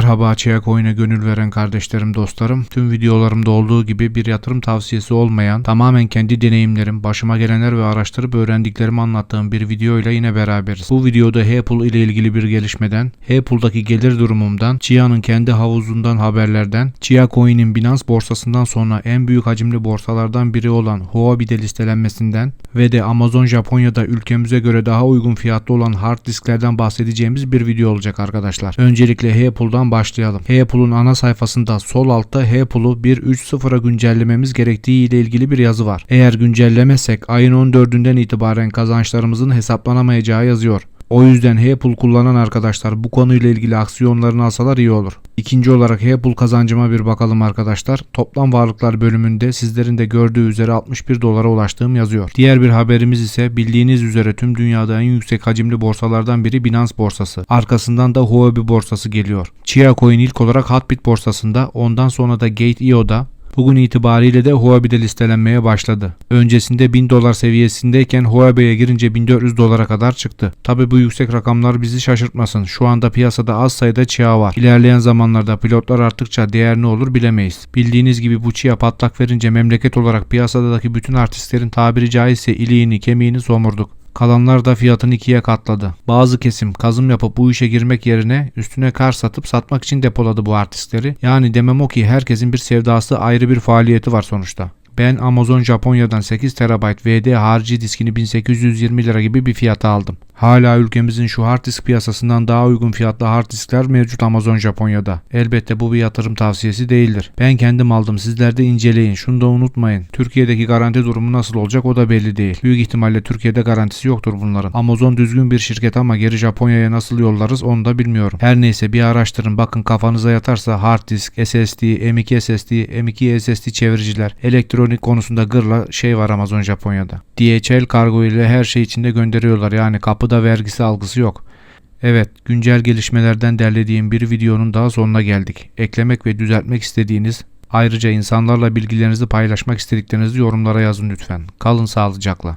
Merhaba Çeyak Oyun'a gönül veren kardeşlerim dostlarım. Tüm videolarımda olduğu gibi bir yatırım tavsiyesi olmayan, tamamen kendi deneyimlerim, başıma gelenler ve araştırıp öğrendiklerimi anlattığım bir videoyla yine beraberiz. Bu videoda Apple ile ilgili bir gelişmeden, Apple'daki gelir durumumdan, Chia'nın kendi havuzundan haberlerden, Chia Coin'in Binance borsasından sonra en büyük hacimli borsalardan biri olan Huobi'de listelenmesinden ve de Amazon Japonya'da ülkemize göre daha uygun fiyatlı olan hard disklerden bahsedeceğimiz bir video olacak arkadaşlar. Öncelikle Apple'dan başlayalım. Apple'un ana sayfasında sol altta Apple'u 1.3.0'a güncellememiz gerektiği ile ilgili bir yazı var. Eğer güncellemezsek ayın 14'ünden itibaren kazançlarımızın hesaplanamayacağı yazıyor. O yüzden Apple kullanan arkadaşlar bu konuyla ilgili aksiyonlarını alsalar iyi olur. İkinci olarak Apple kazancıma bir bakalım arkadaşlar. Toplam varlıklar bölümünde sizlerin de gördüğü üzere 61 dolara ulaştığım yazıyor. Diğer bir haberimiz ise bildiğiniz üzere tüm dünyada en yüksek hacimli borsalardan biri Binance borsası. Arkasından da Huobi borsası geliyor. Chia Coin ilk olarak Hotbit borsasında ondan sonra da Gate.io'da Bugün itibariyle de Huobi'de listelenmeye başladı. Öncesinde 1000 dolar seviyesindeyken Huobi'ye girince 1400 dolara kadar çıktı. Tabi bu yüksek rakamlar bizi şaşırtmasın. Şu anda piyasada az sayıda Chia var. İlerleyen zamanlarda pilotlar arttıkça değer ne olur bilemeyiz. Bildiğiniz gibi bu Chia patlak verince memleket olarak piyasadaki bütün artistlerin tabiri caizse iliğini kemiğini somurduk. Kalanlar da fiyatını ikiye katladı. Bazı kesim kazım yapıp bu işe girmek yerine üstüne kar satıp satmak için depoladı bu artistleri. Yani demem o ki herkesin bir sevdası ayrı bir faaliyeti var sonuçta. Ben Amazon Japonya'dan 8 TB VD harici diskini 1820 lira gibi bir fiyata aldım. Hala ülkemizin şu hard disk piyasasından daha uygun fiyatlı hard diskler mevcut Amazon Japonya'da. Elbette bu bir yatırım tavsiyesi değildir. Ben kendim aldım sizler de inceleyin. Şunu da unutmayın. Türkiye'deki garanti durumu nasıl olacak o da belli değil. Büyük ihtimalle Türkiye'de garantisi yoktur bunların. Amazon düzgün bir şirket ama geri Japonya'ya nasıl yollarız onu da bilmiyorum. Her neyse bir araştırın bakın kafanıza yatarsa hard disk, SSD, M2 SSD, M2 SSD çeviriciler, elektronik konusunda gırla şey var Amazon Japonya'da. DHL kargo ile her şey içinde gönderiyorlar yani kapıda vergisi algısı yok. Evet, güncel gelişmelerden derlediğim bir videonun daha sonuna geldik. Eklemek ve düzeltmek istediğiniz, ayrıca insanlarla bilgilerinizi paylaşmak istediklerinizi yorumlara yazın lütfen. Kalın sağlıcakla.